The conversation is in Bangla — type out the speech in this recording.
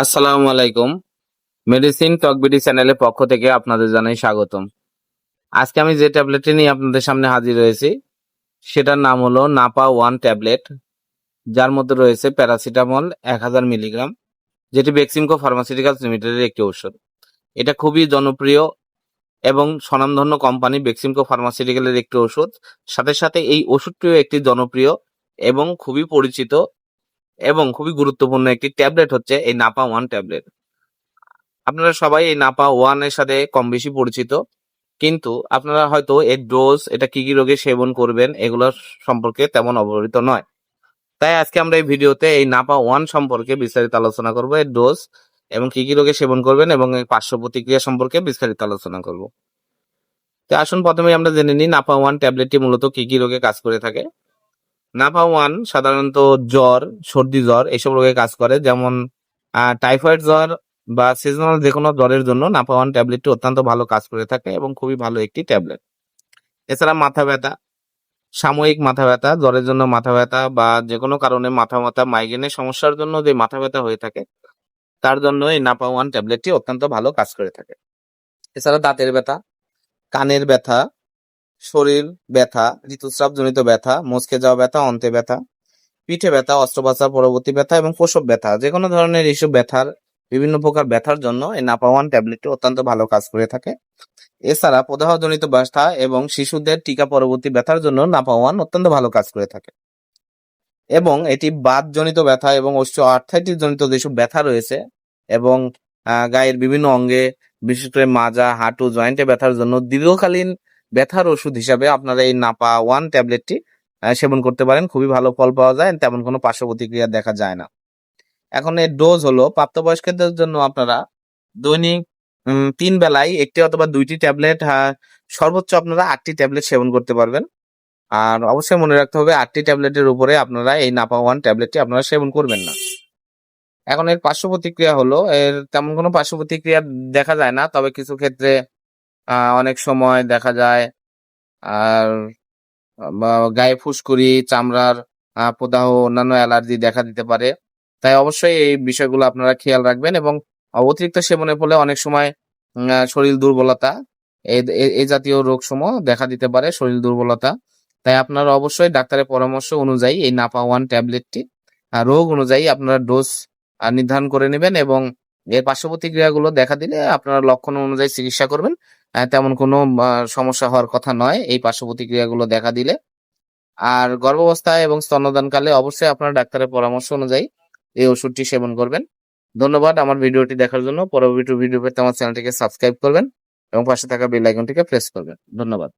আসসালামু আলাইকুম। মেডিসিন টকবিডি চ্যানেলের পক্ষ থেকে আপনাদের জানাই স্বাগতম। আজকে আমি যে ট্যাবলেটটি নিয়ে আপনাদের সামনে হাজির হয়েছি, সেটার নাম হলো নাপা ওয়ান ট্যাবলেট, যার মধ্যে রয়েছে প্যারাসিটামল এক হাজার মিলিগ্রাম, যেটি বেক্সিমকো ফার্মাসিউটিক্যালস লিমিটেডের একটি ঔষধ। এটা খুবই জনপ্রিয় এবং স্বনামধন্য কোম্পানি বেক্সিমকো ফার্মাসিউটিক্যালের একটি ওষুধ সাথে সাথে এই ওষুধটিও একটি জনপ্রিয় এবং খুবই পরিচিত এবং খুবই গুরুত্বপূর্ণ একটি ট্যাবলেট হচ্ছে এই নাপা ওয়ান ট্যাবলেট। আপনারা সবাই এই নাপা ওয়ানের সাথে কম বেশি পরিচিত, কিন্তু আপনারা হয়তো এর ডোজ এটা কি কি রোগে সেবন করবেন এগুলোর সম্পর্কে তেমন অবহিত নয়। তাই আজকে আমরা এই ভিডিওতে এই নাপা ওয়ান সম্পর্কে বিস্তারিত আলোচনা করব, এর ডোজ এবং কি কি রোগে সেবন করবেন, এবং পার্শ্ব প্রতিক্রিয়া সম্পর্কে বিস্তারিত আলোচনা করব। তো আসুন প্রথমে আমরা জেনে নিই নাপা ওয়ান ট্যাবলেটটি মূলত কি কি রোগে কাজ করে থাকে। নাপা ওয়ান সাধারণত জ্বর, সর্দি জ্বর, এইসব রোগে কাজ করে। যেমন টাইফয়েড জ্বর বা সিজনাল যে কোনো জ্বরের জন্য নাপা ওয়ান ট্যাবলেটটি অত্যন্ত ভালো কাজ করে থাকে এবং খুবই ভালো একটি ট্যাবলেট এছাড়া মাথা ব্যথা, সাময়িক মাথা ব্যথা, জ্বরের জন্য মাথা ব্যথা বা যে কোনো কারণে মাথা ব্যথা মাইগ্রেনের সমস্যার জন্য যে মাথা ব্যথা হয়ে থাকে, তার জন্য এই নাপা ওয়ান ট্যাবলেটটি অত্যন্ত ভালো কাজ করে থাকে। এছাড়া দাঁতের ব্যথা, কানের ব্যথা শরীর ব্যথা ঋতুস্রাবজনিত ব্যথা মচকে যাওয়া ব্যথা, অন্তে ব্যথা, পিঠে ব্যথা, অস্ত্রোপচার, পরবর্তী ব্যথা এবং প্রসব ব্যথা। যে কোনো ধরনের এইসব ব্যথার, বিভিন্ন প্রকার ব্যথার জন্য এই নাপাওয়ান ট্যাবলেটটি অত্যন্ত ভালো কাজ করে থাকে। এছাড়া প্রদাহজনিত ব্যথা এবং শিশুদের টিকা পরবর্তী ব্যথার জন্য নাপাওয়ান অত্যন্ত ভালো কাজ করে থাকে। এবং এটি বাতজনিত ব্যথা এবং অস্ট্রো আর্থাইটিস জনিত যেসব ব্যথা রয়েছে এবং গায়ের বিভিন্ন অঙ্গে, বিশেষ করে মাজা, হাঁটু, জয়েন্টে ব্যথার জন্য দীর্ঘকালীন ব্যথার ওষুধ হিসাবে আপনারা এই নাপা ওয়ান ট্যাবলেটটি সেবন করতে পারেন। খুবই ভালো ফল পাওয়া যায়, তেমন কোনো পার্শ্ব প্রতিক্রিয়া দেখা যায় না। এখন এর ডোজ হলো প্রাপ্তবয়স্কদের জন্য আপনারা দৈনিক তিন বেলায় একটি অথবা দুইটি ট্যাবলেট সর্বোচ্চ আপনারা আটটি ট্যাবলেট সেবন করতে পারবেন। আর অবশ্যই মনে রাখতে হবে, আটটি ট্যাবলেটের উপরে আপনারা এই নাপা ওয়ান ট্যাবলেটটি আপনারা সেবন করবেন না। এখন এর পার্শ্ব প্রতিক্রিয়া হলো, এর তেমন কোনো পার্শ্ব প্রতিক্রিয়া দেখা যায় না, তবে কিছু ক্ষেত্রে অনেক সময় দেখা যায়, আর গায়ে ফুসকুড়ি, চামড়ার প্রদাহ, অন্যান্য অ্যালার্জি দেখা দিতে পারে। তাই অবশ্যই এই বিষয়গুলো আপনারা খেয়াল রাখবেন এবং অতিরিক্ত সেবনের ফলে অনেক সময় শরীর দুর্বলতা, এই জাতীয় রোগ সমূহ দেখা দিতে পারে শরীর দুর্বলতা। তাই আপনারা অবশ্যই ডাক্তারের পরামর্শ অনুযায়ী এই নাপা ওয়ান ট্যাবলেটটি রোগ অনুযায়ী আপনারা ডোজ নির্ধারণ করে নেবেন এবং এর পার্শ্ব প্রতিক্রিয়াগুলো দেখা দিলে আপনারা লক্ষণ অনুযায়ী চিকিৎসা করবেন। তেমন কোনো সমস্যা হওয়ার কথা নয়। এই পার্শ্ব প্রতিক্রিয়াগুলো দেখা দিলে। আর গর্ভাবস্থায় এবং স্তন্যদানকালে অবশ্যই আপনার ডাক্তারের পরামর্শ অনুযায়ী এই ওষুধটি সেবন করবেন। ধন্যবাদ আমার ভিডিওটি দেখার জন্য। পরবর্তী ভিডিও পেতে আমার চ্যানেলটিকে সাবস্ক্রাইব করবেন এবং পাশে থাকা বেল আইকনটিকে প্রেস করবেন। ধন্যবাদ।